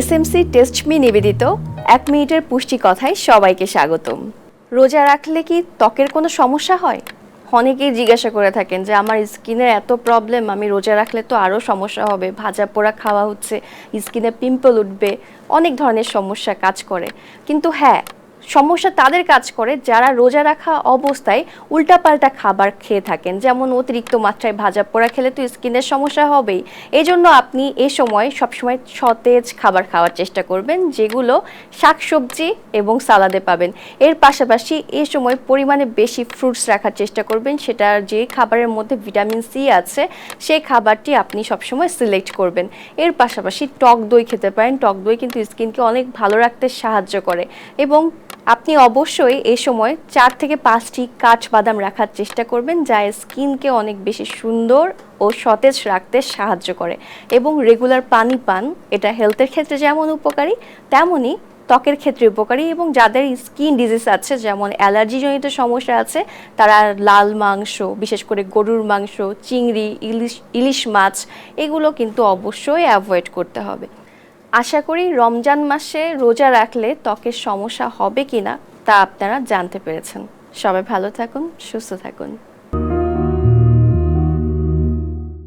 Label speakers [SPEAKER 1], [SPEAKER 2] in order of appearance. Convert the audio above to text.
[SPEAKER 1] SMC test me নিবেদিত। এক মিনিটের পুষ্টি কথায় সবাইকে স্বাগতম। রোজা রাখলে কি ত্বকের কোনো সমস্যা হয়? অনেকেই জিজ্ঞাসা করে থাকেন যে, আমার স্কিনের এত প্রবলেম, আমি রোজা রাখলে তো আরও সমস্যা হবে। ভাজা পোড়া খাওয়া হচ্ছে, স্কিনে পিম্পল উঠবে। অনেক ধরনের সমস্যা কাজ করে। কিন্তু হ্যাঁ সমস্যা তাদের কাজ করে, যারা রোজা রাখা অবস্থায় উল্টাপাল্টা খাবার খেয়ে থাকেন। যেমন অতিরিক্ত মাত্রায় ভাজা পোড়া খেলে তো স্কিনের সমস্যা হবেই। এই জন্য আপনি এ সময় সবসময় সতেজ খাবার খাওয়ার চেষ্টা করবেন, যেগুলো শাকসবজি এবং সালাদে পাবেন। এর পাশাপাশি এ সময় পরিমাণে বেশি ফ্রুটস রাখার চেষ্টা করবেন, সেটা যে খাবারের মধ্যে ভিটামিন সি আছে, সেই খাবারটি আপনি সবসময় সিলেক্ট করবেন। এর পাশাপাশি টক দই খেতে পারেন, টক দই কিন্তু স্কিনকে অনেক ভালো রাখতে সাহায্য করে এবং আপনি অবশ্যই এই সময় চার থেকে পাঁচটি কাঠবাদাম রাখার চেষ্টা করবেন, যা স্কিনকে অনেক বেশি সুন্দর ও সতেজ রাখতে সাহায্য করে। এবং রেগুলার পানি পান, এটা হেলথের ক্ষেত্রে যেমন উপকারী তেমনই ত্বকের ক্ষেত্রে উপকারী এবং যাদের স্কিন ডিজিজ আছে, যেমন অ্যালার্জিজনিত সমস্যা আছে, তারা লাল মাংস, বিশেষ করে গরুর মাংস, চিংড়ি, ইলিশ ইলিশ মাছ, এগুলো কিন্তু অবশ্যই অ্যাভয়েড করতে হবে। আশা করি রমজান মাসে রোজা রাখলে ত্বকের সমস্যা হবে কিনা তা আপনারা জানতে পেরেছেন। সবাই ভালো থাকুন, সুস্থ থাকুন।